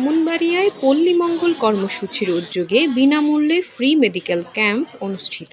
ব্রাহ্মণবাড়িয়ায় পল্লীমঙ্গল কর্মসূচির উদ্যোগে বিনামূল্যে ফ্রি মেডিকেল ক্যাম্প অনুষ্ঠিত।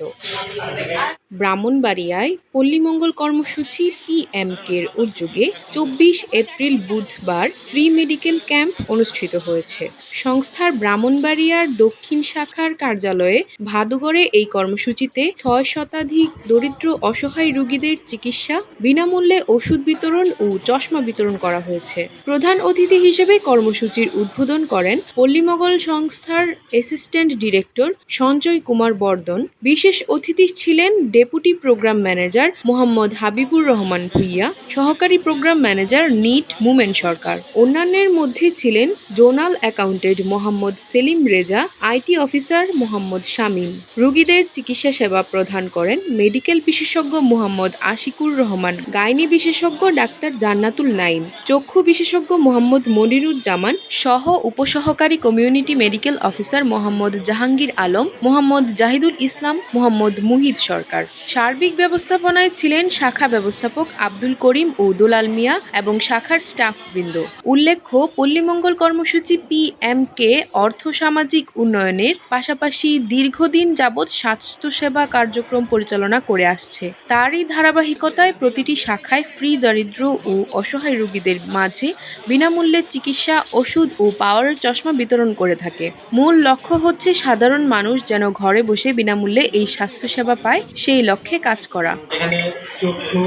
ব্রাহ্মণবাড়িয়ায় পল্লী মঙ্গল কর্মসূচি পিএমকের উদ্যোগে চব্বিশ এপ্রিল বুধবার ফ্রি মেডিকেল ক্যাম্প অনুষ্ঠিত হয়েছে। সংস্থার ব্রাহ্মণবাড়িয়ার দক্ষিণ শাখার কার্যালয়ে ভাদুগড়ে এই কর্মসূচিতে ছয় শতাধিক দরিদ্র অসহায় রোগীদের চিকিৎসা, বিনামূল্যে ওষুধ বিতরণ ও চশমা বিতরণ করা হয়েছে। প্রধান অতিথি হিসেবে কর্মসূচির উদ্বোধন করেন পল্লীমঙ্গল সংস্থার অ্যাসিস্ট্যান্ট ডিরেক্টর সঞ্জয় কুমার বর্ধন বিশেষ অতিথি ছিলেন deputy program manager Mohammad Habibur Rahman Bhuiyan, সহকারী প্রোগ্রাম ম্যানেজার নিট মুমেন সরকার। অন্যান্যের মধ্যে ছিলেন zonal accountant Mohammad Selim Reza, IT officer Mohammad Shamim. রোগীদের চিকিৎসা সেবা প্রদান করেন মেডিকেল বিশেষজ্ঞ মোহাম্মদ আশিকুর রহমান, গাইনি বিশেষজ্ঞ ডাক্তার জান্নাতুল নাইম চক্ষু বিশেষজ্ঞ মোহাম্মদ মনিরুজ্জামান, সহ উপসহকারী community medical officer Mohammad Jahangir Alam, Mohammad Jahidul Islam, Mohammad Muhid Sarkar. সার্বিক ব্যবস্থাপনায় ছিলেন শাখা ব্যবস্থাপক আব্দুল করিম ও দুলাল মিয়া এবং শাখার স্টাফবৃন্দ উল্লেখ্য পল্লীমঙ্গল কর্মসূচি পিএমকে অর্থ সামাজিক উন্নয়নের পাশাপাশি দীর্ঘদিন যাবৎ স্বাস্থ্যসেবা কার্যক্রম পরিচালনা করে আসছে। তারই ধারাবাহিকতায় প্রতিটি শাখায় ফ্রি দরিদ্র ও অসহায় রোগীদের মাঝে বিনামূল্যে চিকিৎসা, ওষুধ ও পাওয়ারের চশমা বিতরণ করে থাকে। মূল লক্ষ্য হচ্ছে সাধারণ মানুষ যেন ঘরে বসে বিনামূল্যে এই স্বাস্থ্যসেবা পায়, সেই লক্ষ্যে কাজ করা। এখানে চক্ষু,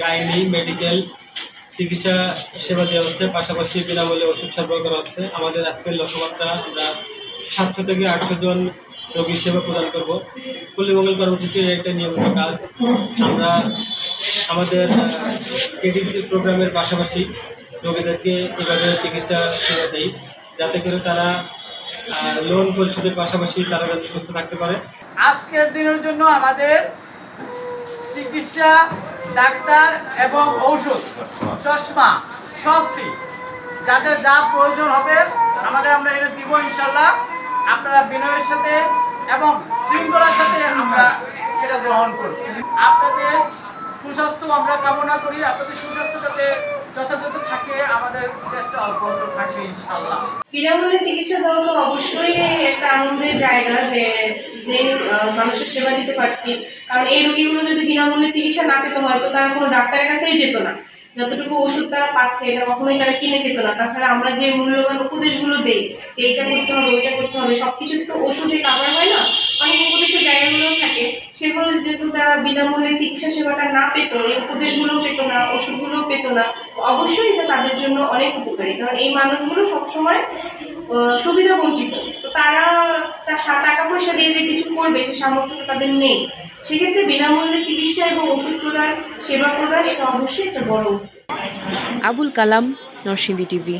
গাইনি, মেডিকেল, চিকিৎসা সেবা দেওয়া হচ্ছে। পাশাপাশি বিনামূল্যে ওষুধ সরবরাহ করা হচ্ছে। আমাদের আজকের লক্ষ্যমাত্রা, আমরা সাতশো থেকে আটশো জন রোগীর সেবা প্রদান করব। পল্লীমঙ্গল কর্মসূচির একটা নিয়মিত কাজ। আমরা আমাদের প্রোগ্রামের পাশাপাশি রোগীদেরকে এভাবে চিকিৎসা সেবা দিই, যাতে করে তারা লোন পরিশোধের পাশাপাশি তারা যাতে সুস্থ থাকতে পারে। আজকের দিনের জন্য আমাদের চিকিৎসা, ডাক্তার এবং ঔষধ, চশমা, সব ফ্রি যাদের যা প্রয়োজন হবে, আমাদের আমরা এটা দিব ইনশাল্লাহ। আপনারা বিনয়ের সাথে এবং শৃঙ্খলার সাথে আমরা সেটা গ্রহণ করব। আপনাদের সুস্বাস্থ্য আমরা কামনা করি। আপনাদের সুস্বাস্থ্য যাতে যথাযথ আমাদের চেষ্টা অব্যাহত থাকে ইনশাল্লাহ বিনামূল্যে চিকিৎসা দেওয়া তো অবশ্যই একটা আনন্দের জায়গা যে যে মানুষের সেবা দিতে পারছি। কারণ এই রোগীগুলো যদি বিনামূল্যে চিকিৎসা না পেতো, হয়তো তারা কোনো ডাক্তারের কাছেই যেত না। যতটুকু ওষুধ তারা পাচ্ছে, এটা কখনোই তারা কিনে দিত না। তাছাড়া আমরা যে মূল্যবান উপদেশগুলো দেই, যে এইটা করতে হবে, ওইটা করতে হবে সব কিছু তো ওষুধে কাভার হয় না। অনেক উপদেশের জায়গাগুলোও থাকে। সেগুলো যেহেতু তারা বিনামূল্যে চিকিৎসা সেবাটা না পেতো, এই উপদেশগুলোও পেত না, ওষুধগুলোও পেতো না, অবশ্যই এটা তাদের জন্য অনেক উপকারী। কারণ এই মানুষগুলো সবসময় সুবিধা বঞ্চিত। তো তারা তার টাকা পয়সা দিয়ে যে কিছু করবে, সে সামর্থ্য তাদের নেই। সেক্ষেত্রে বিনামূল্যে চিকিৎসা এবং ওষুধ প্রদান, সেবা প্রদান, এটা অবশ্যই একটা বড় আবুল কালাম, নরসিংদী টিভি।